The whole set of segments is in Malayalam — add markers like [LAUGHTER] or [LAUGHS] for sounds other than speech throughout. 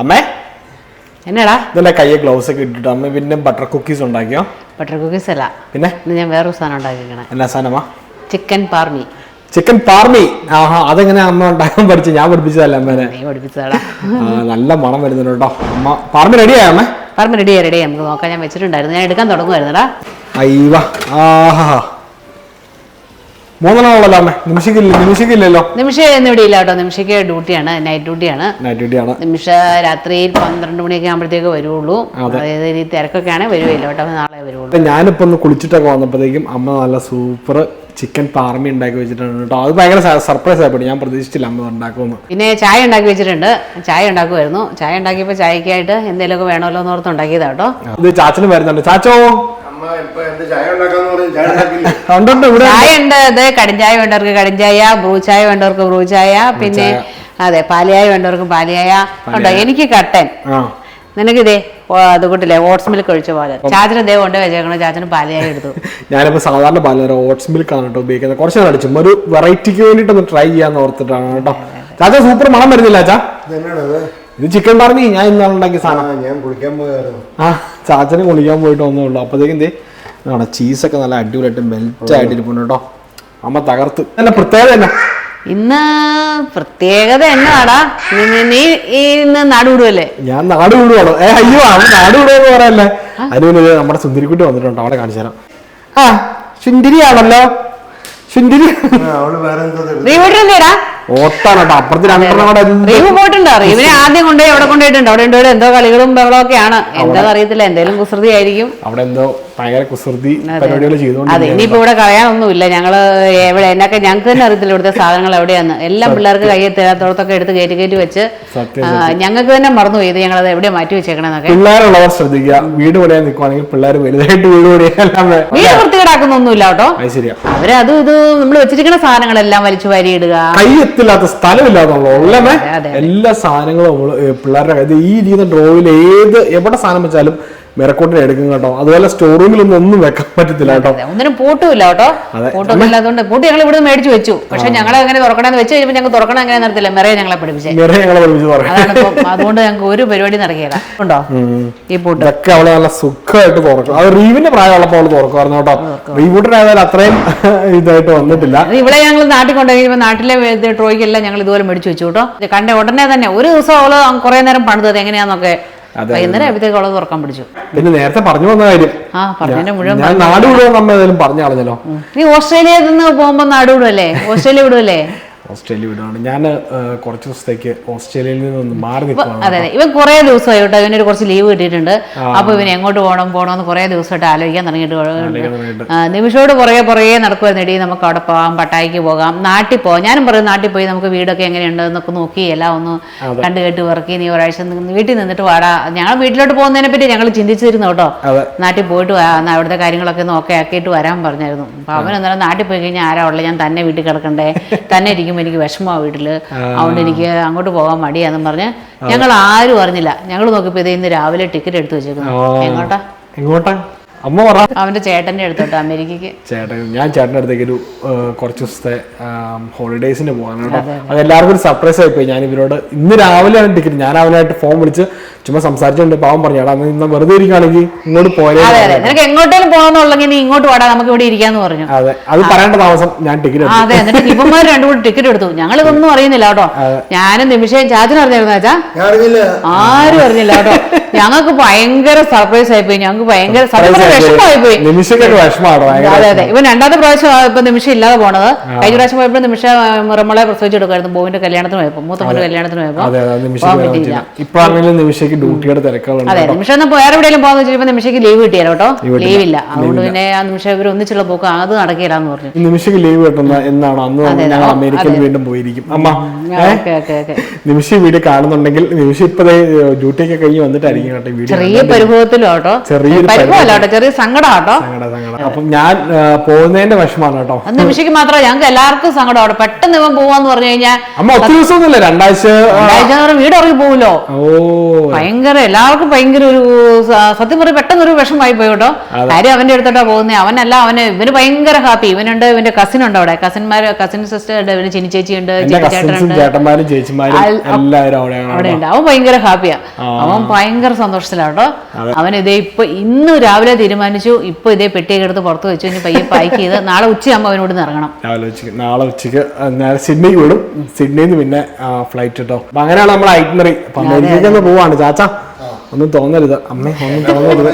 അമ്മേ? എന്നടാ? ഇതെന്റെ കയ്യെ ഗ്ലൗസ് ഒക്കെ ഇട്ടിട്ട് അമ്മ പിന്നെ ബട്ടർ കുക്കീസ് ഉണ്ടാക്കിയോ? ബട്ടർ കുക്കീസ് അല്ല. പിന്നെ? ഞാൻ വേറൊരു സാധനം ഉണ്ടാക്കിക്കണേ എന്നാ സാധനമാ? ചിക്കൻ പാർമി ചിക്കൻ പാർമി ആഹാ അതെങ്ങനെ അമ്മ ഉണ്ടാക്കാൻ പഠിച്ചു? ഞാൻ പഠിപ്പിച്ചതല്ല അമ്മേനെ? നല്ല മണം വരുന്നുണ്ട് കേട്ടോ. അമ്മ പാർമി റെഡിയായോ അമ്മ? പാർമി റെഡി റെഡി നമുക്ക് നോക്കാൻ ഞാൻ വെച്ചിട്ടുണ്ടായിരുന്നു. ഞാൻ എടുക്കാൻ തുടങ്ങുമായിരുന്നടാ അയ്യോ ആഹാ. മൂന്നെണ്ണമുള്ളല്ലോ അമ്മേ നിമിഷിക്കില്ല നിമിഷിക്കില്ലല്ലോ നിമിഷ ഇന്ന് ഇവിടെ ഇല്ല കേട്ടോ. നിമിഷയ്ക്ക് ഡ്യൂട്ടിയാണ്. നൈറ്റ് ഡ്യൂട്ടിയാണ് നൈറ്റ് ഡ്യൂട്ടിയാണ് നിമിഷ രാത്രി പന്ത്രണ്ട് മണിയൊക്കെ ആകുമ്പോഴത്തേക്ക് വരുള്ളൂ അതായത് ഈ തിരക്കൊക്കെ ആണെങ്കിൽ വരുവല്ലോ കേട്ടോ നാളെ വരുള്ളൂ ഞാനിപ്പോ ഒന്ന് കുളിച്ചിട്ടൊക്കെ വന്നപ്പോഴത്തേക്കും അമ്മ നല്ല സൂപ്പർ ചിക്കൻ പാർമി ഉണ്ടാക്കി വെച്ചിട്ടുണ്ട് കേട്ടോ. അത് ഭയങ്കര സർപ്രൈസ് ആയിപ്പോയി ഞാൻ പ്രതീക്ഷിച്ചില്ല അമ്മ ഉണ്ടാക്കുമെന്ന്. പിന്നെ ചായ ഉണ്ടാക്കി വെച്ചിട്ടുണ്ട്. ചായ ഉണ്ടാക്കുമായിരുന്നു. ചായ ഉണ്ടാക്കിയപ്പോൾ ചായക്കായിട്ട് എന്തെങ്കിലുമൊക്കെ വേണമല്ലോ എന്ന് ഓർത്ത് ഉണ്ടാക്കിയതാ കേട്ടോ. ഇത് ചാച്ചന് വരുന്നുണ്ട് ചാച്ചോ? അമ്മ എന്ത് ചായ ഇവിടെ ഉണ്ട്. അത് കടിഞ്ചായ വേണ്ടവർക്ക് കടിഞ്ചായ ബ്രൂചായ വേണ്ടവർക്ക് ബ്രൂചായ പിന്നെ അതെ പാലിയായ വേണ്ടവർക്ക് പാലിയായ ഉണ്ടോ? എനിക്ക് കട്ടൻ. നിനക്കിതേ അത് കൂട്ടില്ലേ ഓട്സ് മിൽക്ക് ഒഴിച്ച പോലെ. ചാച്ചന് ദേ കൊണ്ട് വെച്ചേക്കണോ ചാച്ചന് പാലയായി എടുത്തു. [LAUGHS] ഞാനിപ്പോ സാധാരണ പാലര ഓട്സ് മിൽക്ക് ആണ് കേട്ടോ ഉപയോഗിക്കുന്നത്. കുറച്ച് നാൾ അടിച്ചു ഒരു വെറൈറ്റിക്ക് വേണ്ടിട്ട് ഒന്ന് ട്രൈ ചെയ്യാന്ന് ഓർത്തിട്ടാണ് കേട്ടോ. ചാച്ച സൂപ്പർ മണം വരുന്നില്ല ചാ? ഇത് ചിക്കൻ പറഞ്ഞു ഞാൻ ഇന്നാണ് ഉണ്ടാക്കിയ സാധനം. ഞാൻ കുളിക്കാൻ പോയായിരുന്നു. ആ ചാച്ചന് കുളിക്കാൻ പോയിട്ട് വന്നേ ഉള്ളൂ. അപ്പോഴത്തേക്കും എന്തേ ആണ് ചീസൊക്കെ നല്ല അടിപൊളിയായിട്ട് മെൽറ്റ് ആയിട്ട് ഇരിപ്പുണ്ട് കേട്ടോ. അമ്മ തകർത്ത്. നല്ല പ്രത്യേകത തന്നെ ഇന്ന് പ്രത്യേകത എന്നാടാ? നീ- ഇന്ന് നാടുവിടുവല്ലേ ഞാൻ നാടുവിടുവാണോ നാട് വിടുവാണോ. ഏ അയ്യോ അവൻ നാട് വിടുവെന്ന് പറയല്ലേ അതിന് നമ്മുടെ സുന്ദരിക്കുട്ടി വന്നിട്ടുണ്ട്. അവിടെ കാണിച്ചു തരാം. ആ സുന്ദരിയാണല്ലോ. സുന്ദരി നീ അവൾ ഓർത്താണ് കേട്ടോ അപ്പുറത്ത് റീവ് പോയിട്ടുണ്ടോ. റീവിനെ ആദ്യം കൊണ്ടുപോയി എവിടെ കൊണ്ടുപോയിട്ടുണ്ട് അവിടെ ഉണ്ടോ? എന്തോ കളികളും ബഹളവും ആണ് എന്താ അറിയത്തില്ല. എന്തേലും കുസൃതി ആയിരിക്കും. അവിടെ എന്തോ ഭയങ്കര കുസൃതി അതെ. പരിപാടികൾ അതെ ചെയ്തുകൊണ്ട് ഇനിയിപ്പോ ഇവിടെ കളയാനൊന്നുമില്ല. ഞങ്ങൾ എവിടെ എന്നൊക്കെ ഞങ്ങൾക്ക് തന്നെ അറിയത്തില്ല ഇവിടുത്തെ സാധനങ്ങൾ എവിടെയാന്ന്. എല്ലാം പിള്ളേർക്ക് കയ്യിൽ തരാത്തോടത്തൊക്കെ എടുത്ത് കയറ്റി കയറ്റി വെച്ച് ഞങ്ങൾക്ക് തന്നെ മറന്നു പോയി. ഞങ്ങൾ അത് എവിടെ മാറ്റി വെച്ചേക്കണെന്നൊക്കെ. പിള്ളേരുള്ളവർ ശ്രദ്ധിക്കുക. വീട് പണിയാൻ നിൽക്കുവാണെങ്കിൽ പിള്ളേർ വലുതായിട്ട് വീട് പണിയാൻ വീട് വൃത്തികേടാക്കുന്നൊന്നുമില്ല കേട്ടോ. അവരത് അത് ഇത് നമ്മൾ വെച്ചിരിക്കുന്ന സാധനങ്ങളെല്ലാം വലിച്ചു വാരി ഇടുക കൈ എത്തില്ലാത്ത സ്ഥലമില്ലാന്നുള്ളൂ ഉള്ളമേ. എല്ലാ സാധനങ്ങളും പിള്ളേരുടെ ഇത് ഈ രീതി ഡ്രോയിൽ ഏത് എവിടെ സാധനം വെച്ചാലും മിറക്കോട്ടിന് എടുക്കും കേട്ടോ. അതുപോലെ സ്റ്റോർ റൂമിലൊന്നും ഒന്നും വെക്കാൻ പറ്റത്തില്ല കേട്ടോ. ഒന്നിനും പൂട്ടുമില്ല കേട്ടോ. അതെ. പൂട്ടൊന്നും ഇല്ലാത്തതുകൊണ്ട് പൂട്ട് ഞങ്ങൾ ഇവിടെ മേടിച്ചു വെച്ചു. പക്ഷെ ഞങ്ങൾ അങ്ങനെ തുറക്കണമെന്ന് വെച്ച് കഴിഞ്ഞപ്പോൾ ഞങ്ങൾ തുറക്കണം അങ്ങനെ നടത്തില്ല. മെറയെ ഞങ്ങളെ പഠിപ്പിച്ചേ മെറയെ ഞങ്ങളെ പഠിപ്പിച്ചു അതുകൊണ്ട് ഞങ്ങൾക്ക് ഒരു പരിപാടി നടക്കില്ല ഉണ്ടോ? ഈ പൂട്ട്. ഇതൊക്കെ അവളെ നല്ല സുഖമായിട്ട് തുറക്കും. അത് റീവിന്റെ പ്രായമുള്ളപ്പോൾ അവൾ തുറക്കുമായിരുന്നു കേട്ടോ. റീബൂട്ടിനായാലും അത്രയും [LAUGHS] ഇതായിട്ട് വന്നിട്ടില്ല. ഇവിടെ ഞങ്ങൾ നാട്ടിൽ കൊണ്ടുപോയി. നാട്ടിലെ ട്രോയ്ക്കെല്ലാം ഞങ്ങൾ ഇതുപോലെ മേടിച്ചു വെച്ചു കേട്ടോ. കണ്ട ഉടനെ തന്നെ ഒരു ദിവസം അവൾ കുറെ നേരം പണിതത് എങ്ങനെയാന്നൊക്കെ വൈകുന്നേരം ആയപ്പോഴത്തേക്ക് അവൾ തുറക്കാൻ പിടിച്ചു. പിന്നെ നേരത്തെ പറഞ്ഞു വന്ന കാര്യം. ആ പറഞ്ഞതിന്റെ മുഴുവൻ ഞാൻ നാട് വിടുവോ നമ്മൾ ഏതായാലും പറഞ്ഞു കളഞ്ഞല്ലോ നീ ഓസ്ട്രേലിയയിൽ നിന്ന് പോകുമ്പോ നാട് വിടുവല്ലേ? ഓസ്ട്രേലിയ വിടുവല്ലേ? ഓസ്ട്രേലിയ വിടുവാണ്. ഞാൻ കുറച്ച് ദിവസത്തേക്ക് ഓസ്ട്രേലിയയിൽ നിന്ന് മാറി നിൽക്കുകയാണ് അതെ അതെ. ഇവൻ കുറേ ദിവസമായി കേട്ടോ ഇവനൊരു കുറച്ച് ലീവ് കിട്ടിയിട്ടുണ്ട്. അപ്പൊ ഇവൻ എങ്ങോട്ട് പോകണം പോകണം എന്ന് കുറേ ദിവസമായിട്ട് ആലോചിക്കാൻ തുടങ്ങിയിട്ട്. നിമിഷോട് പുറകെ പുറകെ നടക്കുമായിരുന്നു ഇടി നമുക്ക് അവിടെ പോകാം പട്ടായിക്ക് പോകാം. നാട്ടിൽ പോകാം ഞാനും പറയും നാട്ടിൽ പോയി നമുക്ക് വീടൊക്കെ എങ്ങനെയുണ്ട് എന്നൊക്കെ നോക്കി എല്ലാം ഒന്ന് കണ്ടു കേട്ട് വർക്കി നീ ഒരാഴ്ച വീട്ടിൽ നിന്നിട്ട് വാടാ. ഞങ്ങൾ വീട്ടിലോട്ട് പോകുന്നതിനെ പറ്റി ഞങ്ങൾ ചിന്തിച്ചിരുന്നു കേട്ടോ. നാട്ടിൽ പോയിട്ട് അവിടുത്തെ കാര്യങ്ങളൊക്കെ ഒന്ന് ഓക്കെ ആക്കിയിട്ട് വരാൻ പറഞ്ഞായിരുന്നു. അപ്പൊ അവൻ എന്നാലും നാട്ടിൽ പോയി കഴിഞ്ഞാൽ ആരാ ഉള്ളത്? ഞാൻ തന്നെ വീട്ടിൽ കിടക്കണ്ടേ? തന്നെ ഇരിക്കുമ്പോൾ എനിക്ക് വിഷമമാണ് വീട്ടിൽ അതുകൊണ്ട് എനിക്ക് അങ്ങോട്ട് പോകാൻ മടിയാന്നും പറഞ്ഞ് ഞങ്ങൾ ആരും അറിഞ്ഞില്ല. ഞങ്ങൾ നോക്കിയപ്പോൾ ഇത് ഇന്ന് രാവിലെ ടിക്കറ്റ് എടുത്ത് വെച്ചേക്കുന്നു. എങ്ങോട്ടാ? എങ്ങോട്ടാ? അമ്മ പറ. അവന്റെ ചേട്ടന്റെ അടുത്തോട്ട് അമേരിക്കക്ക് ചേട്ടൻ ഞാൻ ചേട്ടന്റെ അടുത്തേക്ക് ഒരു കുറച്ച് ദിവസത്തെ ഹോളിഡേയ്സിന് പോകാൻ കേട്ടോ. അത് എല്ലാവർക്കും ഒരു സർപ്രൈസ് ആയിപ്പോയി. ഞാൻ ഇവരോട് ഇന്ന് രാവിലെയാണ് ടിക്കറ്റ് ഞാൻ അവനായിട്ട് ഫോൺ വിളിച്ച് ചുമ്മാ സംസാരിച്ചുകൊണ്ട് പാവം പറഞ്ഞു എടാ ഇന്ന് വെറുതെ ഇരിക്കുകയാണെങ്കിൽ ഇങ്ങോട്ട് പോയാലേ നിനക്ക് എങ്ങോട്ടേലും പോകാന്നുള്ളെങ്കിൽ നീ ഇങ്ങോട്ട് വാടാ നമുക്ക് ഇവിടെ ഇരിക്കാന്ന് പറഞ്ഞു. അതെ. അത് പറയേണ്ട താമസം ഞാൻ ടിക്കറ്റ് അതെ എന്നിട്ട് ഇവന്മാർ രണ്ടു കൂടി ടിക്കറ്റ് എടുത്തു. ഞങ്ങൾ ഇതൊന്നും അറിയുന്നില്ല കേട്ടോ. ഞാനും നിമിഷം ചാച്ചനും അറിഞ്ഞായിരുന്നു ചാച്ചാ? ആരും അറിഞ്ഞില്ല കേട്ടോ. ഞങ്ങൾക്ക് ഭയങ്കര സർപ്രൈസ് ആയിപ്പോയി. ഞങ്ങൾക്ക് ഭയങ്കര സർപ്രൈസ് പറഞ്ഞാൽ വിഷമമായി പോയി നിമിഷക്കൊക്കെ ഭയങ്കര അതെ രണ്ടാമത്തെ പ്രാവശ്യം ഇപ്പൊ നിമിഷം ഇല്ലാതെ പോണത്. കഴിഞ്ഞ പ്രാവശ്യം പോയപ്പോൾ നിമിഷ മുറമളെ പ്രസവിച്ചെടുക്കായിരുന്നു ബോവിന്റെ കല്യാണത്തിന് പോയപ്പോ മൂത്തമ്മന്റെ കല്യാണത്തിന് പോയപ്പോ നിമിഷയ്ക്ക് ഡ്യൂട്ടിയുടെ തിരക്കുകളുണ്ട് അതെ. നിമിഷം ഒന്ന് വേറെ എവിടെയെങ്കിലും പോകാന്ന് വെച്ചാൽ നിമിഷയ്ക്ക് ലീവ് കിട്ടിയാലോ കേട്ടോ? ലീവ് ഇല്ല അതുകൊണ്ട് പിന്നെ ആ നിമിഷം ഇവർ ഒന്നിച്ചുള്ള പോക്ക് അത് നടക്കില്ലാന്ന് പറഞ്ഞു. നിമിഷയ്ക്ക് ലീവ് കിട്ടുന്ന എന്നാണ്? അന്ന് ഞങ്ങൾ അമേരിക്കയിൽ വീണ്ടും പോയിരിക്കും. അമ്മ നിമിഷം വീഡിയോ കാണുന്നുണ്ടെങ്കിൽ നിമിഷം ഇപ്പൊ ഡ്യൂട്ടിയൊക്കെ കഴിഞ്ഞ് വന്നിട്ടായിരിക്കും. ആയിരിക്കും ചെറിയ പരിഭവത്തിലും കേട്ടോ ചെറിയൊരു പരിഭവമല്ല ചെറിയ സങ്കടം കേട്ടോ സങ്കടം സങ്കടം. അപ്പം ഞാൻ പോകുന്നതിന്റെ വിഷമാണ് കേട്ടോ. നിമിഷയ്ക്ക് മാത്രമല്ല ഞങ്ങൾക്ക് എല്ലാവർക്കും സങ്കടം ആട്ടോ. പെട്ടെന്ന് ഇവൻ പോവാന്ന് പറഞ്ഞു കഴിഞ്ഞാൽ അമ്മ ഒത്തിരി ദിവസമൊന്നുമില്ല രണ്ടാഴ്ച രണ്ടാഴ്ച വീട് ഇറങ്ങി പോവുമല്ലോ ഓ. ഭയങ്കര എല്ലാവർക്കും ഭയങ്കര ഒരു സത്യം പറയും പെട്ടെന്ന് ഒരു വിഷമായി പോയി കേട്ടോ. കാര്യം അവന്റെ അടുത്തോട്ടാ പോകുന്നത് അവനല്ല അവന് ഇവന് ഭയങ്കര ഹാപ്പി ഇവനുണ്ട് ഇവന്റെ കസിൻ ഉണ്ട് അവിടെ. കസിന്മാര് കസിൻ സിസ്റ്റർ ഉണ്ട് ഇവന് ചിനി ചേച്ചി ഉണ്ട് ചേട്ടന്മാരും ചേച്ചിമാരും എല്ലാവരും അവിടെ ഉണ്ട് അവൻ ഭയങ്കര ഹാപ്പിയാ അവൻ ഭയങ്കര സന്തോഷത്തിലാട്ടോ അവൻ ഇതേ ഇപ്പൊ ഇന്ന് രാവിലെ തീരുമാനിച്ചു ഇപ്പൊ ഇതേ പെട്ടിയൊക്കെ എടുത്ത് പുറത്ത് വെച്ചു ഇനി പയ്യെ പാക്ക് ചെയ്ത് നാളെ ഉച്ചയാകുമ്പോൾ അവനോട് ഇറങ്ങണം. രാവിലെ ഉച്ചയ്ക്ക് നാളെ ഉച്ചയ്ക്ക് നേരെ സിഡ്നിക്ക് വിടും. സിഡ്നിന്ന് പിന്നെ ഫ്ലൈറ്റ് കേട്ടോ അപ്പൊ അങ്ങനെയാണ് നമ്മൾ ഐറ്റ്മറി അപ്പൊ അമേരിക്കയ്ക്ക് പോവാണ്. ചാച്ച ഒന്നും തോന്നരുത്. അമ്മേ ഒന്നും തോന്നരുത്.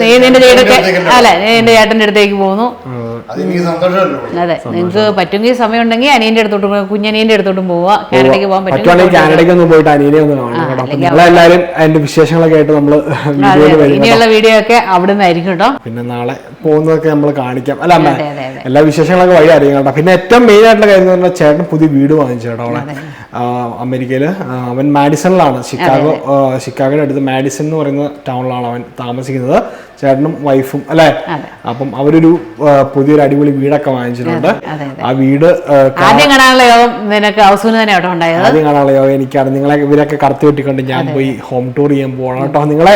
നീ നിന്റെ ചേട്ടൊക്കെ അല്ല നീ നിന്റെ ചേട്ടന്റെ അടുത്തേക്ക് പോകുന്നു അത് എനിക്ക് സന്തോഷമല്ലോ അതെ നിങ്ങൾക്ക് പറ്റുമെങ്കിൽ സമയം ഉണ്ടെങ്കിൽ അനിയന്റെ അടുത്തോട്ടും കുഞ്ഞനിയന്റെ അടുത്തോട്ടും പോവാ കാനഡയ്ക്ക് പോകാൻ പറ്റും കാനഡയ്ക്ക് ഒന്ന് പോയിട്ട് അനിയനെ ഒന്ന് കാണണം നിങ്ങളെല്ലാരും അതിന്റെ വിശേഷങ്ങളൊക്കെ ആയിട്ട് നമ്മൾ. [LAUGHS] ഇനിയുള്ള വീഡിയോ ഒക്കെ അവിടെ നിന്നായിരിക്കും കേട്ടോ. പിന്നെ നാളെ പോകുന്നതൊക്കെ നമ്മൾ കാണിക്കാം. അല്ല അമ്മ അതെ, അതെ, അതെ. എല്ലാ വിശേഷങ്ങളൊക്കെ വഴി അറിയാം കേട്ടോ. പിന്നെ ഏറ്റവും മെയിൻ ആയിട്ടുള്ള കാര്യം എന്ന് പറഞ്ഞാൽ ചേട്ടൻ പുതിയ വീട് വാങ്ങിച്ചു കേട്ടോ അവിടെ ആ, അമേരിക്കയിൽ. അവൻ മാഡിസണിലാണ്. ഷിക്കാഗോ ഷിക്കാഗോയുടെ അടുത്ത് മാഡിസൺ എന്ന് പറയുന്ന ടൗണിലാണ് അവൻ താമസിക്കുന്നത്. ചേട്ടനും വൈഫും അല്ലെ? അപ്പം അവരൊരു പുതിയൊരു അടിപൊളി വീടൊക്കെ വാങ്ങിച്ചിട്ടുണ്ട്. ആ വീട് ആദ്യം കാണാനുള്ള യോഗം നിനക്ക് ഹൗസിന് തന്നെ കേട്ടോ ഉണ്ടായത്? ആദ്യം കാണാനുള്ള എനിക്കാണ്. നിങ്ങളെ ഇവരൊക്കെ കടത്തി വെട്ടിക്കൊണ്ട് ഞാൻ പോയി ഹോം ടൂർ ചെയ്യാൻ പോകണം കേട്ടോ. നിങ്ങളെ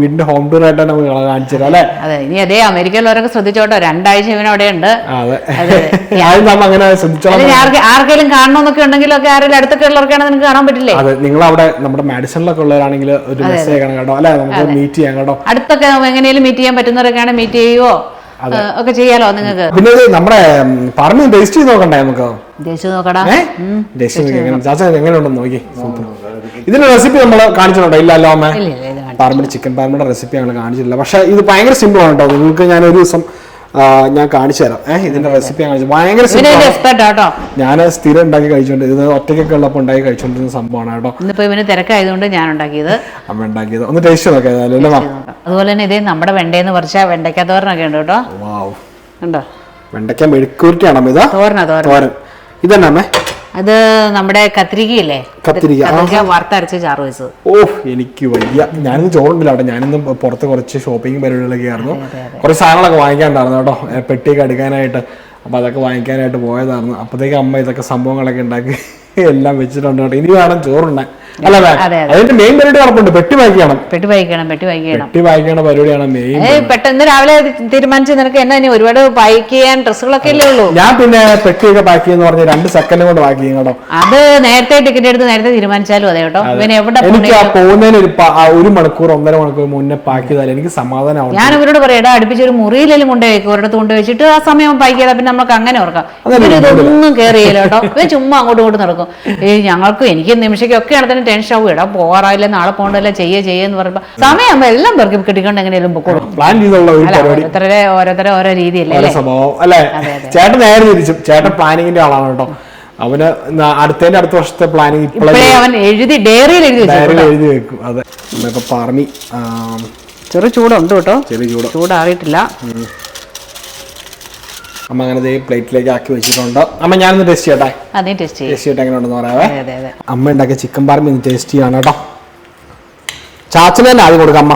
വീടിന്റെ ഹോം ടൂർ ആയിട്ടാണ് നമുക്ക് കാണിച്ചു തരാം അല്ലെ? അതെ ഇനി അതേ അമേരിക്കയിലുള്ളവരൊക്കെ ശ്രദ്ധിച്ചോട്ടോ. രണ്ടാഴ്ച ഇവൻ അവിടെ ഉണ്ട്. [LAUGHS] അങ്ങനെ ശ്രദ്ധിച്ചോളാം. ആർക്കെങ്കിലും കാണണമെന്നൊക്കെ ഉണ്ടെങ്കിലൊക്കെ ആരെങ്കിലും അടുത്തൊക്കെ ഉള്ളവർക്കാണെങ്കിൽ നിങ്ങൾക്ക് കാണാൻ പറ്റില്ലേ? അതെ നിങ്ങൾ അവിടെ നമ്മുടെ മാഡിസണിലൊക്കെ ഉള്ളവരാണെങ്കിൽ ഒരു മെസ്സേജ് കേട്ടോ. അല്ലെ? നമുക്ക് മീറ്റ് ചെയ്യാം കേട്ടോ. അടുത്തൊക്കെ എങ്ങനെയും മീറ്റ് ചെയ്യാൻ പറ്റുന്നവരൊക്കെയാണ് മീറ്റ് ചെയ്യുവോ? ഒക്കെ ചെയ്യാലോ നിങ്ങൾക്ക്? പിന്നെ നമ്മുടെ പറഞ്ഞു ടേസ്റ്റ് ചെയ്ത് നോക്കണ്ടേ നമുക്ക്? നോക്കടാ. ചാച്ച എങ്ങനെയുണ്ടെന്ന് നോക്കി. ഇതിന്റെ റെസിപ്പി നമ്മൾ കാണിച്ചിട്ടുണ്ടോ? ഇല്ലല്ലോ അമ്മ. ഇല്ല അല്ലോ ഇത് വേണ്ട. ചിക്കൻ പാർമിയുടെ റെസിപ്പി ഞങ്ങൾ കാണിച്ചിട്ടില്ല. പക്ഷെ ഇത് ഭയങ്കര സിമ്പിൾ ആണ് കേട്ടോ. നിങ്ങൾക്ക് ഞാൻ ഒരു ദിവസം ഞാൻ കാണിച്ചു തരാം. ഏഹ് ഇതിന്റെ റെസിപ്പി ഞാൻ കാണിച്ചു ഭയങ്കര ഞാൻ സ്ഥിരം ഉണ്ടാക്കി കഴിച്ചോണ്ട് ഇത് ഒറ്റയ്ക്കൊക്കെ ഉള്ളപ്പോൾ ഉണ്ടാക്കി കഴിച്ചോണ്ടിരുന്ന സംഭവമാണ് കേട്ടോ. ഇന്നിപ്പോ ഇവന് തിരക്കായതുകൊണ്ട് ഞാൻ ഉണ്ടാക്കിയത്. അമ്മ ഉണ്ടാക്കിയത്. ഒന്ന് ടേസ്റ്റ് നോക്കാം അല്ലേ. അതുപോലെ തന്നെ ഇതേ നമ്മുടെ വെണ്ടയെന്ന് പറിച്ച വെണ്ടയ്ക്ക തോരനൊക്കെ ഉണ്ട് കേട്ടോ. ഉണ്ടോ? വെണ്ടയ്ക്ക മെഴുക്കൂരിട്ടാണ് ഇത്? തോരനാ തോരൻ. ഇതന്നെ അമ്മേ. അത് നമ്മുടെ കത്തിരിക്കയില്ലേ കത്തിരിക്ക, വറുത്തരച്ച് ചാറ് വെച്ചത്. ഓ എനിക്ക് വയ്യ. ഞാനിന്ന് ചോറുണ്ടില്ല അവിടെ ഞാനിന്ന് പുറത്ത് കുറച്ച് ഷോപ്പിംഗ് പരിപാടികളൊക്കെ ആയിരുന്നു. കുറച്ച് സാധനങ്ങളൊക്കെ വാങ്ങിക്കാണ്ടായിരുന്നു കേട്ടോ. പെട്ടിയൊക്കെ എടുക്കാനായിട്ട് അപ്പൊ അതൊക്കെ വാങ്ങിക്കാനായിട്ട് പോയതായിരുന്നു. അപ്പോഴത്തേക്ക് അമ്മ ഇതൊക്കെ സംഭവങ്ങളൊക്കെ ഉണ്ടാക്കി [LAUGHS] എല്ലാം വെച്ചിട്ടുണ്ട് കേട്ടോ. ഇനി വേണം ചോറുണ്ടാൻ അല്ല വേ- അതെ, അതെ. അതിന്റെ മെയിൻ പരിപാടി നടപ്പുണ്ട് പെട്ടി വായിക്കണം പെട്ടി വായിക്കണം പെട്ടി വായിക്കണം. പെട്ടി പരിപാടിയാണ് മെയിൻ പെട്ടെന്ന് രാവിലെ തീരുമാനിച്ച് നിനക്ക് എന്നാ ഇനി ഒരുപാട് പാക്ക് ചെയ്യാൻ ഡ്രസ്സുകളൊക്കെ അല്ലേ ഉള്ളൂ? ഞാൻ പിന്നെ പെട്ടിയൊക്കെ പാക്ക് ചെയ്യുന്ന പറഞ്ഞ രണ്ട് സെക്കൻഡ് കൊണ്ട് പാക്ക് ചെയ്യും കേട്ടോ. അത് നേരത്തെ ടിക്കറ്റ് എടുത്ത് നേരത്തെ തീരുമാനിച്ചാലും അതെ കേട്ടോ. പിന്നെ എവിടെ എനിക്ക് ആ പോകുന്നതിന് ഒരു ഒരു മണിക്കൂർ ഒന്നര മണിക്കൂർ മുന്നേ പാക്ക് ചെയ്താൽ എനിക്ക് സമാധാനമാവും ഞാൻ ഇവരോട് പറയാം അടുപ്പിച്ച് ഒരു മുറിയിലെങ്കിലും കൊണ്ടുപോയി വയ്ക്കും ഒരിടത്ത് കൊണ്ടുപോയി വെച്ചിട്ട് ആ സമയം പാക്ക് ചെയ്താൽ പിന്നെ നമുക്ക് അങ്ങനെ ഓർക്കാം ഇവരിതൊന്നും കേറിയില്ല കേട്ടോ. ഇവർ ചുമ്മാ അങ്ങോട്ടും ഇങ്ങോട്ടും നടക്കും. ഏയ് ഞങ്ങൾക്കും എനിക്ക് നിമിഷയ്ക്കൊക്കെ ടെൻഷൻ ആവും എടാ പോകാറായില്ല നാളെ പോകണ്ടല്ല ചെയ്യേ ചെയ്യെന്ന് പറയുമ്പോ സമയമാകുമ്പോ എല്ലാം പേർക്ക് കിട്ടിക്കൊണ്ട് എങ്ങനെയാലും പൊക്കോളും പ്ലാൻ ചെയ്തുള്ള ഒരു പരിപാടി. ഓരോരുത്തരെ ഓരോരുത്തരെ ഓരോ രീതിയല്ലേ ഓരോ സ്വഭാവം. അല്ലെ? ചേട്ടൻ നേരെ തിരിച്ചും. ചേട്ടൻ പ്ലാനിങ്ങിന്റെ ആളാണ് കേട്ടോ. അവന് അടുത്തതിന്റെ അടുത്ത വർഷത്തെ പ്ലാനിങ് ഇപ്പോഴേ അവൻ എഴുതി ഡയറിയിൽ എഴുതി വെച്ചു ഡയറിയിൽ എഴുതി വെക്കും. അതെ. ഇപ്പൊ പാർമി ആം, ചെറു ചൂടുണ്ട് കേട്ടോ. ചെറിയ ചൂട്. ചൂടാറിയിട്ടില്ല. അമ്മ അങ്ങനെ ദേ പ്ലേറ്റിലേക്ക് ആക്കി വെച്ചിട്ടുണ്ട്. അമ്മ ഞാനൊന്ന് ടേസ്റ്റ് ചെയ്യട്ടെ? അതേ ടേസ്റ്റ് ചെയ്യും. ടേസ്റ്റ് ചെയ്യട്ടെ എങ്ങനെ ഉണ്ടെന്ന് പറയാവേ അമ്മ ഉണ്ടാക്കിയ ചിക്കൻ പാർമി ഒന്ന് ടേസ്റ്റ് ചെയ്യാണ് കേട്ടോ. ചാച്ചന് തന്നെ ആദ്യം കൊടുക്കാം അമ്മ.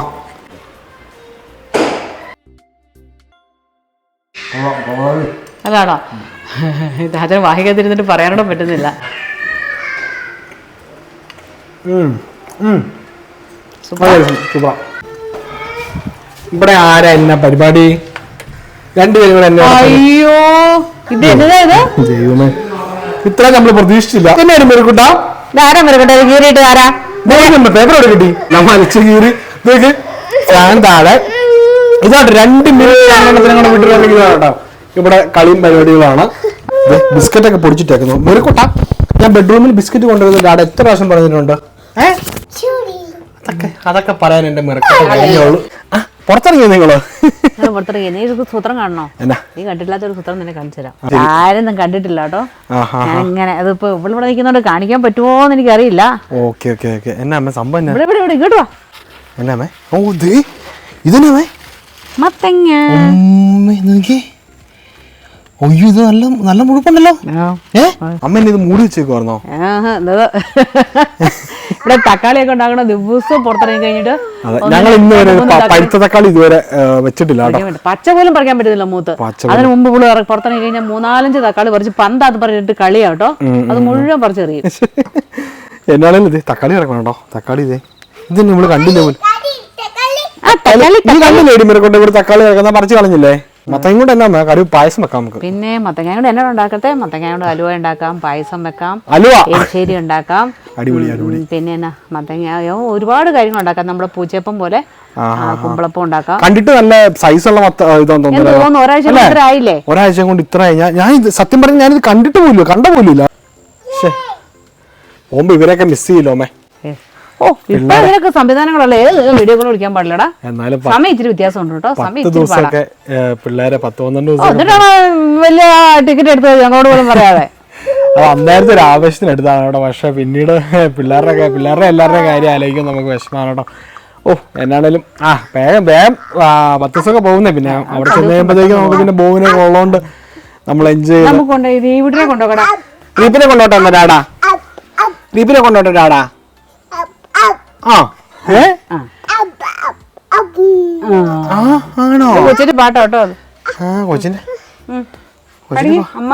അതാണോ? ഇത് അതിന് വാഹിക്കാതിരുന്നിട്ട് പറയാനോടെ പറ്റുന്നില്ല ഇവിടെ ആരാ എന്ന പരിപാടി? രണ്ടുപേരും കൂടെ എന്നെ അയ്യോ ഇത് എന്നതാ ഇത്? ദൈവമേ. ഇത്ര നമ്മൾ പ്രതീക്ഷിച്ചില്ല. പിന്നെ ഒരു മരക്കട്ടെ കീറിയിട്ട് പേപ്പർ അവിടെ കിട്ടി? നമ്മൾ അരച്ച് കീറി. ഇതൊക്കെ ഫാൻ താഴെ. രണ്ട് മിനിറ്റ് കേട്ടോ. ഇവിടെ കളിയും പരിപാടികളാണ്. ബിസ്ക്കറ്റ് ഒക്കെ പൊടിച്ചിട്ടേക്കുന്നു. മെറുക്കുട്ട ഞാൻ ബെഡ്റൂമിൽ ബിസ്ക്കറ്റ് കൊണ്ടുവരുന്ന ഡാഡ എത്ര പ്രാവശ്യം പറഞ്ഞിട്ടുണ്ട്? അതൊക്കെ അതൊക്കെ പറയാൻ എന്റെ മെറുക്കട്ടെ കഴിഞ്ഞോളൂ ആ പുറത്തിറങ്ങിയോ നിങ്ങൾ? പുറത്തിറങ്ങി നീ സൂത്രം കാണണോ? നീ കണ്ടിട്ടില്ലാത്ത ഒരു സൂത്രം നിന്നെ കാണിച്ചു തരാം. ആരും കണ്ടിട്ടില്ല കേട്ടോ. ഞാൻ ഇങ്ങനെ അതിപ്പോ ഇവിടെ ഇവിടെ നിൽക്കുന്നോണ്ട് കാണിക്കാൻ പറ്റുമോ എന്ന് എനിക്കറിയില്ല. Okay okay okay. എന്നാ അമ്മ സംഭവം എന്നാ? ഇവിടെ ഇവിടെ ഇവിടെ ഇങ്ങോട്ട് വാ. എന്നാ അമ്മേ? ഓ ദേ ഇതെന്നാ അമ്മേ? മത്തങ്ങ. അമ്മേ, നോക്കിയേ. അയ്യോ ഇത് നല്ല നല്ല മുഴുപ്പുണ്ടല്ലോ. ഏ? അമ്മ ഇത് മൂടി വെച്ചേക്കുവായിരുന്നോ? ഇവിടെ തക്കാളിയൊക്കെ ഉണ്ടാക്കണ ദിവസവും പുറത്തിറങ്ങി കഴിഞ്ഞിട്ട് ഞങ്ങൾ ഇന്ന് വരെ പഴുത്ത തക്കാളി ഇതുവരെ വെച്ചിട്ടില്ല പറിക്കാൻ പച്ച പോലും പറിക്കാൻ പറ്റുന്നില്ല മൂത്ത്. അതിന് മുമ്പ് പുള്ളി പുറത്തിറങ്ങി കഴിഞ്ഞാൽ മൂന്നാലഞ്ച് തക്കാളി പറിച്ച് പന്താത്ത് പറഞ്ഞിട്ട് കളിയാട്ടോ അത് മുഴുവൻ പറിച്ചെറിയും [LAUGHS] എന്നാലും ഇത് തക്കാളി കിടക്കണം കേട്ടോ. തക്കാളി ഇതേ. ഇത് നമ്മൾ കണ്ടില്ല തക്കാളി നീ കണ്ടില്ലേ ഇവിടെ തക്കാളി കിടക്കുന്ന പറിച്ചു കളഞ്ഞില്ലേ? മത്തയും കൊണ്ട് എന്നാ കറി പായസം വെക്കാം നമുക്ക്. പിന്നെ മത്തങ്ങ കൊണ്ട് എന്നാ ഉണ്ടാക്കട്ടെ. മത്തങ്ങ കൊണ്ട് അലുവ ഉണ്ടാക്കാം പായസം വെക്കാം അലുവ. എരിശ്ശേരി ഉണ്ടാക്കാം. പിന്നെ എന്നാ മത്തങ്ങ ഒരുപാട് കാര്യങ്ങൾ ഉണ്ടാക്കാം. നമ്മുടെ പൂച്ചപ്പം പോലെ ആ, കുമ്പളപ്പം ഉണ്ടാക്കാം. കണ്ടിട്ട് നല്ല സൈസുള്ള ഉള്ള തോന്നുന്നു ഒരാഴ്ച ഇത്ര ആയില്ലേ ഒരാഴ്ച കൊണ്ട് ഇത്ര ആയി. ഞാൻ സത്യം പറഞ്ഞ ഞാനിത് കണ്ടിട്ട് പോലും കണ്ട പോലും ഇല്ല പോകുമ്പോ ഇവരെയൊക്കെ മിസ് ചെയ്യില്ലോമേ ഓ ഇപ്പൊ ഇതിനൊക്കെ സംവിധാനങ്ങളല്ലേ? ഏത് വീഡിയോ കോൾ വിളിക്കാൻ പാടില്ലടാ? എന്നാലും സമയം ഇച്ചിരി വ്യത്യാസം ഉണ്ട് കേട്ടോ സമയം പത്ത് ഇച്ചിരി പാടാ. ദിവസമൊക്കെ ഏ, പിള്ളേരെ പത്ത് പന്ത്രണ്ട് ദിവസം എന്നിട്ടാണ് വലിയ ടിക്കറ്റ് എടുത്തത്? ഞങ്ങളോട് പോലും പറയാതെ. അന്നേരത്തെ ഒരു ആവേശത്തിന് എടുത്താണ് കേട്ടോ. പക്ഷെ പിന്നീട് പിള്ളേരുടെ പിള്ളേരുടെ എല്ലാവരുടെയും കാര്യം ആലോചിക്കും നമുക്ക് വിഷമമാണ് കേട്ടോ. ഓ എന്നാണേലും ആ വേഗം വേഗം പത്ത് ദിവസമൊക്കെ പോകുന്നേ. പിന്നെ അവിടെ ചെന്ന് കഴിയുമ്പോഴത്തേക്കും നമുക്ക് പിന്നെ ബോവിനെ ഉള്ളതുകൊണ്ട് നമ്മൾ എൻജോയ് ചെയ്യും റീപ്പിനെ കൊണ്ടോട്ടെ എന്നാ ഡാഡാ റീപ്പിനെ കൊണ്ടോട്ടെ ഡാഡാ ആ. ഏ? ആ. ആണോ? കൊച്ചിന്റെ പാട്ടോ കേട്ടോ ആ കൊച്ചിന്റെ. പഠിക്ക്, അമ്മ?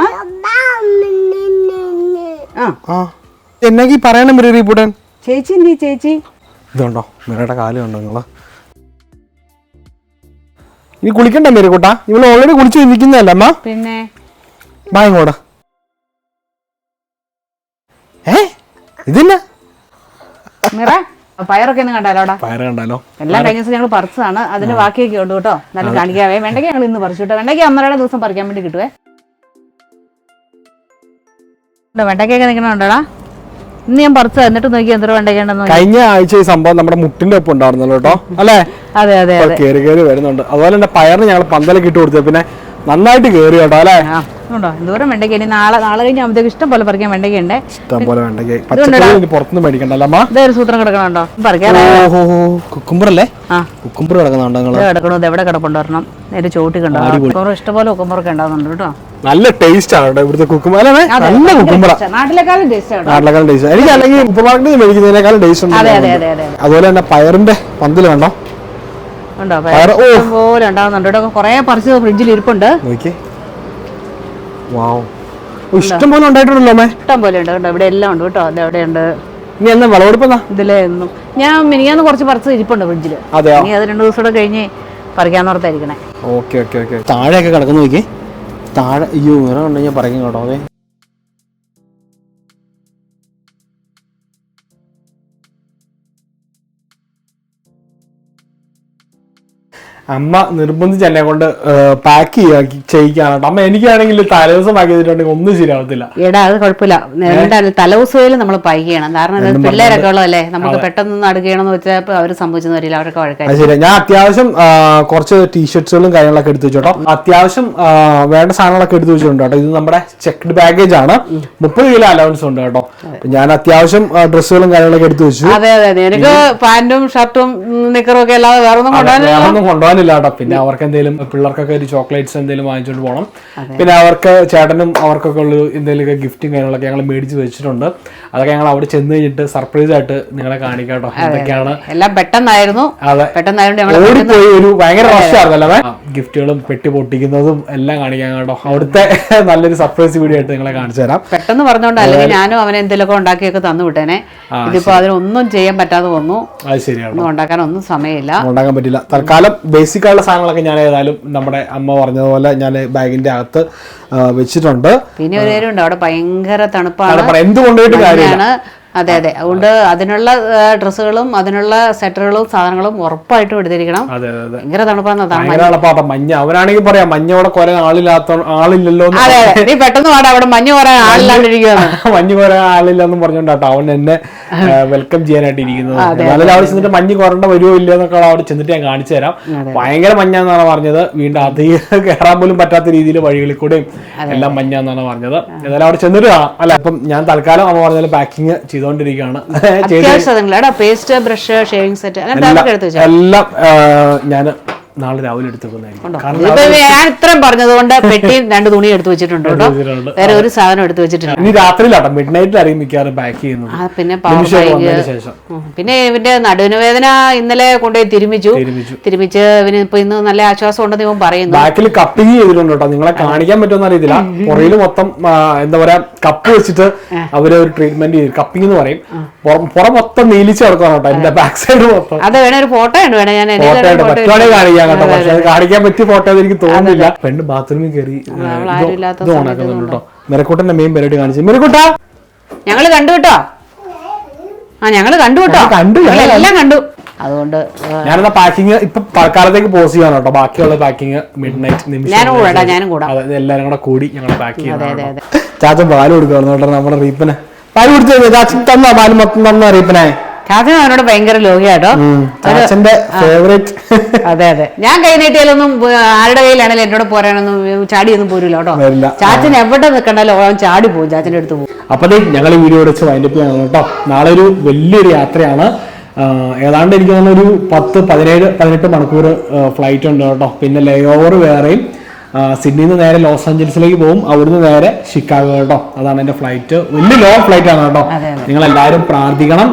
ആ. ആ. എന്നൊക്കെ പറയണം മിറി റീപ്പൂട്ടൻ ചേച്ചി നീ ചേച്ചി? ഇതുണ്ടോ? മിറയുടെ കാൽ കണ്ടോ നിങ്ങൾ? ഇനി കുളിക്കണ്ട മിറി കൂട്ടാ. ഇവൾ ഓൾറെഡി കുളിച്ച് നിൽക്കുന്നതല്ല അമ്മ? പിന്നെ? ബാ ഇങ്ങോട്ട്. ഏ? ഇതെന്നാ മിറ? പയറൊക്കെ ഒന്ന് കണ്ടാലോടാ പയറ് കണ്ടാലോ? എല്ലാം കഴിഞ്ഞ ദിവസം ഞങ്ങൾ പറിച്ചതാണ്. അതിന് ബാക്കിയൊക്കെ ഉണ്ട് കേട്ടോ. നല്ല കാണിക്കാവേ. വേണ്ടെങ്കിൽ ഞങ്ങൾ ഇന്ന് പറിച്ചു കേട്ടോ. വേണ്ടെങ്കിൽ അമ്മരുടെ ദിവസം പറിക്കാൻ വേണ്ടി കിട്ടുവേ. ഉണ്ടോ, വെണ്ടയ്ക്കൊക്കെ നിൽക്കണുണ്ടോടാ? ഇന്ന് ഞാൻ പറിച്ചു എന്നിട്ട് നോക്കി എത്ര വെണ്ടയ്ക്ക ഉണ്ടെന്ന് കഴിഞ്ഞ ആഴ്ച ഈ സംഭവം നമ്മുടെ മുട്ടിന്റെ ഒപ്പം ഉണ്ടായിരുന്നല്ലോ കേട്ടോ. അല്ലേ അതെ അതെ. കയറി കേറി വരുന്നുണ്ട്. അതുപോലെ തന്നെ പയറിന് ഞങ്ങൾ പന്തലൊക്കെ ഇട്ട് കൊടുത്തത് പിന്നെ നന്നായിട്ട് കേറി കേട്ടോ അല്ലേ? ആ ഉണ്ടോ എന്തോരം വെണ്ടയ്ക്ക ഇനി നാളെ നാളെ ഇഷ്ടം പോലെ പറിക്കാൻ വെണ്ടയ്ക്ക ഉണ്ട്. ഇഷ്ടം പോലെ പച്ചക്കറി ഇനി പുറത്തുനിന്ന് മേടിക്കണ്ടല്ലോ അമ്മ? ഇതേ ഒരു സൂത്രം കിടക്കണുണ്ടോ? ഓഹോ കുക്കുംബർ അല്ലേ ആ. കുക്കുംബർ കിടക്കുന്നുണ്ടോ നിങ്ങൾ? ഇത് കിടക്കണു ഇത് എവിടെ കിടപ്പുണ്ട് ഒരെണ്ണം? നേരെ ചോട്ടി കണ്ടോ? ഇഷ്ടംപോലെ കേട്ടോ. നല്ല ടേസ്റ്റ് ആണ് കേട്ടോ ഇവിടുത്തെ കുക്കുംബർ അല്ലേ നല്ല കുക്കുംബറ നാട്ടിലേക്കാളും ടേസ്റ്റ് ആണ് നാട്ടിലേക്കാളും എനിക്ക് അല്ലെങ്കിൽ സൂപ്പർ മാർക്കറ്റിൽ മേടിക്കുന്നതിനേക്കാളും ടേസ്റ്റ് ഉണ്ട് അതെ അതെ അതെ അതെ അതുപോലെ തന്നെ പയറിന്റെ പന്തൽ കണ്ടോ? ഉണ്ടോ? പോലെ കുറേ ഫ്രിഡ്ജിൽ ഇരിപ്പുണ്ട്. ഇഷ്ടം പോലെ ഉണ്ടായിട്ടുണ്ടല്ലോ ഇഷ്ടം പോലെ ഉണ്ട് കേട്ടോ ഇവിടെ എല്ലാം ഉണ്ട് കേട്ടോ. ഉണ്ട് ഇനി എന്നാ വിളവെടുപ്പെന്നാ? ഇതിലേ എന്നും ഞാൻ മിനിയാന്ന് കുറച്ച് പറിച്ച് ഇരിപ്പുണ്ട് ഫ്രിഡ്ജിൽ അതെയോ? ഇനി അത് രണ്ട് ദിവസം കൂടെ കഴിഞ്ഞ് പറിക്കാന്നോർത്തായിരിക്കണേ ഓക്കെ ഓക്കെ ഓക്കെ. താഴെയൊക്കെ കിടക്കുന്നു നോക്കി താഴെ അയ്യോ ഞാൻ പറയും കേട്ടോ അതെ. അമ്മ നിർബന്ധിച്ച് എന്നെ കൊണ്ട് പാക്ക് ചെയ്യാക്കി ചെയ്യിക്കാണ് കേട്ടോ. അമ്മ എനിക്കാണെങ്കിൽ തലേദിവസം പാക്ക് ചെയ്തിട്ടുണ്ടെങ്കിൽ ഒന്നും ശരിയാവത്തില്ല. എടാ അത് കുഴപ്പമില്ല. എന്തായാലും തലദിവസയിൽ നമ്മൾ പാക്ക് ചെയ്യണം. കാരണം പിള്ളേരൊക്കെ ഉള്ളതല്ലേ? നമുക്ക് പെട്ടെന്ന് അടുക്കണമെന്ന് വെച്ചാൽ അവർ സംഭവിച്ചെന്ന് വരില്ല. അവരൊക്കെ വഴക്കായി. ശരി ഞാൻ അത്യാവശ്യം കുറച്ച് ടീഷർട്സുകളും കാര്യങ്ങളൊക്കെ എടുത്തു വെച്ചോട്ടോ അത്യാവശ്യം വേണ്ട സാധനങ്ങളൊക്കെ എടുത്തു വെച്ചിട്ടുണ്ട് കേട്ടോ. ഇത് നമ്മുടെ ചെക്ക്ഡ് ബാഗേജ് ആണ്. മുപ്പത് കിലോ അലവൻസ് ഉണ്ട് കേട്ടോ. ഞാൻ അത്യാവശ്യം ഡ്രസ്സുകളും കാര്യങ്ങളൊക്കെ എടുത്തു വെച്ചു. അതെ അതെ എനിക്ക് പാന്റും ഷർട്ടും നിക്കറും ഒക്കെ അല്ലാതെ വേറെ ഒന്നും കൊണ്ടുപോകാൻ കേട്ടോ പിന്നെ അവർക്ക് എന്തെങ്കിലും പിള്ളേർക്കൊക്കെ ഒരു ചോക്ലേറ്റ്സ് എന്തെങ്കിലും വാങ്ങിച്ചോണ്ട് പോകണം പിന്നെ അവർക്ക് ചേട്ടനും അവർക്കൊക്കെ ഉള്ള എന്തെങ്കിലുമൊക്കെ ഗിഫ്റ്റും കാര്യങ്ങളൊക്കെ ഞങ്ങൾ മേടിച്ച് വെച്ചിട്ടുണ്ട്. അതൊക്കെ ഞങ്ങൾ അവിടെ ചെന്ന് കഴിഞ്ഞിട്ട് സർപ്രൈസ് ആയിട്ട് നിങ്ങളെ കാണിക്കാം കേട്ടോ. എന്തൊക്കെയാണ്? എല്ലാം പെട്ടെന്നായിരുന്നു. ഓടിപ്പോയി ഒരു ഭയങ്കര റഷായിരുന്നല്ലേ ഗിഫ്റ്റുകളും പെട്ടി പൊട്ടിക്കുന്നതും എല്ലാം കാണിക്കാൻ കേട്ടോ. അവിടുത്തെ നല്ലൊരു സർപ്രൈസ് വീഡിയോ ആയിട്ട് നിങ്ങളെ കാണിച്ചു തരാം. പെട്ടെന്ന് പറഞ്ഞോണ്ട് അല്ലെങ്കിൽ ഞാനും അവനെ എന്തെങ്കിലുമൊക്കെ ഉണ്ടാക്കിയൊക്കെ തന്നു വിട്ടേനെ. ഇതിപ്പോ അതിനൊന്നും ചെയ്യാൻ പറ്റാതെ വന്നു. അത് ശരിയാണ്. ഉണ്ടാക്കാൻ ഒന്നും സമയമില്ല. ഉണ്ടാക്കാൻ പറ്റില്ല. തൽക്കാലം ബേസിക് ആയിട്ടുള്ള സാധനങ്ങളൊക്കെ ഞാൻ ഏതായാലും നമ്മുടെ അമ്മ പറഞ്ഞതുപോലെ ഞാൻ ബാഗിന്റെ അകത്ത് വെച്ചിട്ടുണ്ട്. പിന്നെ ഒരു നേരം ഉണ്ട് അവിടെ ഭയങ്കര തണുപ്പാണ്. എന്ത് കൊണ്ടുപോയിട്ട് കാര്യമില്ല. മഞ്ഞാണ്. അതെ അതെ. അതുകൊണ്ട് അതിനുള്ള ഡ്രസ്സുകളും അതിനുള്ള സെറ്ററുകളും സാധനങ്ങളും ഉറപ്പായിട്ടും എടുത്തിരിക്കണം. അതെ അതെ അതെ. ഭയങ്കര തണുപ്പാന്ന് തണുപ്പ് മഞ്ഞ. അവനാണെങ്കിൽ പറയാം മഞ്ഞ അവിടെ കുറെ ആളില്ലാത്ത ആളില്ലല്ലോ അതെ അതെ. നീ പെട്ടെന്ന് പാടാ അവിടെ മഞ്ഞ് പറയാൻ ആളില്ലാണ്ടിരിക്കുകയാണ് [LAUGHS] മഞ്ഞ് കുറെ ആളില്ലെന്നും പറഞ്ഞോണ്ടാട്ടോ അവൻ എന്നെ വെൽക്കം ചെയ്യാനായിട്ട് ഇരിക്കുന്നത് നല്ല അവിടെ ചെന്നിട്ട് മഞ്ഞ് കുറണ്ട വരുമോ ഇല്ലയോ എന്നൊക്കെ അവിടെ ചെന്നിട്ട് ഞാൻ കാണിച്ചു തരാം. ഭയങ്കര മഞ്ഞാന്നാണ് പറഞ്ഞത്. വീണ്ടും അത് [LAUGHS] കയറാൻ പോലും പറ്റാത്ത രീതിയിൽ വഴികളിൽ കൂടെയും എല്ലാം മഞ്ഞാന്നാണ് പറഞ്ഞത്. ഏതായാലും അവിടെ ചെന്നിട്ട് അല്ല അപ്പം ഞാൻ തൽക്കാലം അമ്മ പറഞ്ഞാൽ പാക്കിങ് ചെയ്തോണ്ടിരിക്കുകയാണ് ചെയ്ത്. അത്യാവശ്യം സാധനങ്ങൾ എടാ പേസ്റ്റ് ബ്രഷ് ഷേവിംഗ് സെറ്റ് എല്ലാം ഞാൻ നാളെ രാവിലെ എടുത്ത് വെക്കുന്നതായിരിക്കും. ഉണ്ടോ? കാരണം ഞാൻ ഇത്രയും പറഞ്ഞതുകൊണ്ട് പെട്ടി രണ്ട് തുണി എടുത്തു വെച്ചിട്ടുണ്ട് കേട്ടോ. വേറെ ഒരു സാധനം എടുത്തു വെച്ചിട്ടുണ്ട്. ഇനി രാത്രിയിലാട്ടോ മിഡ് നൈറ്റിൽ അറിയും മിക്കാറ് പാക്ക് ചെയ്യുന്നു പിന്നെ പിന്നെ ഇവന്റെ നടുവിന് വേദന ഇന്നലെ കൊണ്ടുപോയി തിരുമിച്ചു. തിരുമിച്ചു. ഇവന് ഇപ്പൊ ഇന്ന് നല്ല ആശ്വാസം ഉണ്ടെന്ന് ഇവൻ പറയുന്നു. ബാക്കിൽ കപ്പിങ് ചെയ്തിട്ടുണ്ട് കേട്ടോ. നിങ്ങളെ കാണിക്കാൻ പറ്റുമെന്ന് അറിയത്തില്ല. പുറയിൽ മൊത്തം എന്താ പറയാ കപ്പ് വെച്ചിട്ട് അവർ ഒരു ട്രീറ്റ്മെന്റ് ചെയ്തു. കപ്പിംഗ് എന്ന് പറയും. പുറം- മൊത്തം നീലിച്ച് കിടക്കണം കേട്ടോ. എന്റെ ബാക്ക് സൈഡ് മൊത്തം. അത് വേണേ ഒരു ഫോട്ടോ ഉണ്ട് വേണേ ഞാൻ കാണിക്കാം കേട്ടോ. പക്ഷെ അത് കാണിക്കാൻ പറ്റിയ ഫോട്ടോ എനിക്ക് തോന്നുന്നില്ല. പെണ്ണ് ബാത്റൂമിൽ കയറി ഓണാക്കുന്നുണ്ടോ ഇത് ഓണാക്കുന്നുണ്ട് കേട്ടോ മെരക്കൂട്ടന്റെ മെയിൻ പരിപാടി കാണിച്ചു. മെരക്കൂട്ട ഞങ്ങൾ കണ്ടു കേട്ടോ. ആ ഞങ്ങൾ കണ്ടു കേട്ടോ. കണ്ടു, എല്ലാം കണ്ടു. അതുകൊണ്ട് ഞാനെന്നാ പാക്കിങ് ഇപ്പൊ തൽക്കാലത്തേക്ക് പോസ് ചെയ്യാണ് കേട്ടോ. ബാക്കിയുള്ള പാക്കിങ് മിഡ് നൈറ്റ് നിമിഷം ഞാനും കൂടാ ഞാനും കൂടാ. അതെ എല്ലാരും കൂടെ കൂടി ഞങ്ങളെ പാക്ക് അതെ ചാച്ച പാൽ കൊടുക്കുന്നു കേട്ടോ നമ്മുടെ റീപ്പനെ. പാൽ കൊടുത്തു ചാച്ചൻ തന്ന പാൽ മൊത്തം തന്ന റീപ്പനെ? ചാച്ചൻ അവനോട് ഭയങ്കര ലോഹിയാട്ടോ. [LAUGHS] അതെ അതെ. ഞാൻ കൈ നീട്ടിയാലൊന്നും ആരുടെ കയ്യിലാണെങ്കിലും എന്നോട് പോരാനൊന്നും ചാടിയൊന്നും പോരില്ല കേട്ടോ. ചാച്ചൻ എവിടെ നിൽക്കണ്ടല്ലോ അവൻ ചാടി പോകും ചാച്ചന്റെ അടുത്ത് പോകും. അപ്പൊ ഞങ്ങൾ ഈ വീഡിയോ വെച്ച് വൈൻഡപ്പ് ചെയ്യണം കേട്ടോ. നാളെ ഒരു വലിയൊരു യാത്രയാണ്. ഏതാണ്ട് എനിക്ക് തന്നെ ഒരു പത്ത് പതിനേഴ് പതിനെട്ട് മണിക്കൂർ ഫ്ലൈറ്റ് ഉണ്ട് കേട്ടോ. പിന്നെ ലേ ഓവർ വേറെയും. സിഡ്നിയിൽ നിന്ന് നേരെ ലോസ് ആഞ്ചൽസിലേക്ക് പോകും അവിടുന്ന് നേരെ ഷിക്കാഗോ കേട്ടോ. അതാണ് എന്റെ ഫ്ലൈറ്റ് വലിയ ലോങ് ഫ്ലൈറ്റ് ആണ് കേട്ടോ. നിങ്ങൾ എല്ലാവരും പ്രാർത്ഥിക്കണം.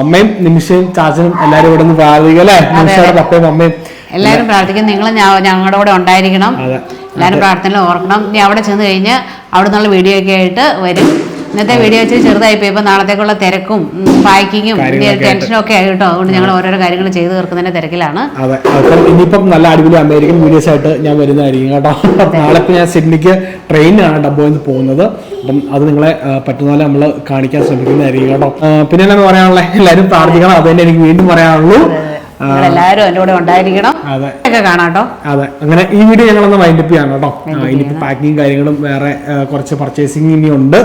അമ്മയും നിമിഷയും ചാച്ചനും എല്ലാവരും ഇവിടെ നിന്ന് പ്രാർത്ഥിക്കും അല്ലേ നിമിഷയുടെ പപ്പയും അമ്മയും. എല്ലാവരും പ്രാർത്ഥിക്കും നിങ്ങൾ ഞങ്ങളുടെ കൂടെ ഉണ്ടായിരിക്കണം. അതെ. എല്ലാവരും പ്രാർത്ഥനയിൽ ഓർക്കണം. ഇനി അവിടെ ചെന്ന് കഴിഞ്ഞ് അവിടെ നിന്നുള്ള വീഡിയോ ഒക്കെ ആയിട്ട് വരും. ഇന്നത്തെ വീഡിയോ വെച്ച് ചെറുതായി പോയി ഇപ്പൊ നാളത്തേക്കുള്ള തിരക്കും പാക്കിങ്ങും ആയിട്ട്. ടെൻഷനും ഒക്കെ ആയി കേട്ടോ അതുകൊണ്ട് ഞങ്ങൾ ഓരോരോ കാര്യങ്ങൾ ചെയ്തു തീർക്കുന്നതിന്റെ തിരക്കിലാണ്. അതെ. അപ്പം ഇനിയിപ്പം നല്ല അടിപൊളി അമേരിക്കൻ വീഡിയോസ് ആയിട്ട് ഞാൻ വരുന്നതായിരിക്കും കേട്ടോ. നാളെ ഇപ്പം ഞാൻ സിഡ്നിക്ക് ട്രെയിനിനാണ് ഡബ്ബോയിൽ നിന്ന് പോകുന്നത്. അപ്പം അത് നിങ്ങളെ പറ്റുന്നാലും പറ്റുന്ന പോലെ നമ്മൾ കാണിക്കാൻ ശ്രമിക്കുന്നതായിരിക്കും കേട്ടോ. പിന്നെ എന്നാ പറയാനുള്ളത് എല്ലാവരും പ്രാർത്ഥിക്കണം. അത് തന്നെ എനിക്ക് വീണ്ടും പറയാനുള്ളൂ. എല്ലാവരും എന്റെ കൂടെ ഉണ്ടായിരിക്കണം. അതെ. ഒക്കെ കാണാട്ടോ അതെ. അങ്ങനെ ഈ വീഡിയോ ഞങ്ങളൊന്ന് വൈൻഡപ്പ് ചെയ്യാണ് കേട്ടോ. ഇനിയിപ്പോൾ പാക്കിങ് കാര്യങ്ങളും വേറെ കുറച്ച് പർച്ചേസിങ് ഇനിയുണ്ട്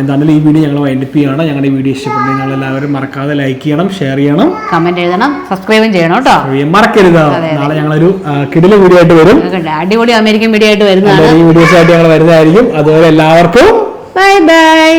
എന്താണെങ്കിലും ഈ വീഡിയോ ഞങ്ങൾ വൈൻഡപ്പ് ചെയ്യാണ്. ഞങ്ങളുടെ ഈ വീഡിയോ ഇഷ്ടപ്പെട്ടു നിങ്ങൾ എല്ലാവരും മറക്കാതെ ലൈക്ക് ചെയ്യണം ഷെയർ ചെയ്യണം. കമന്റ് എഴുതണം സബ്സ്ക്രൈബും ചെയ്യണം കേട്ടോ. മറക്കരുത്. നാളെ ഞങ്ങളൊരു കിടില വീഡിയോ ആയിട്ട് വരും. അടിപൊളി അമേരിക്കൻ വീഡിയോ ആയിട്ട് വരുന്നതാണ്. ഈ വീഡിയോസ് ആയിട്ട് ഞങ്ങൾ വരുന്നതായിരിക്കും. അതുവരെ എല്ലാവർക്കും ബൈ ബൈ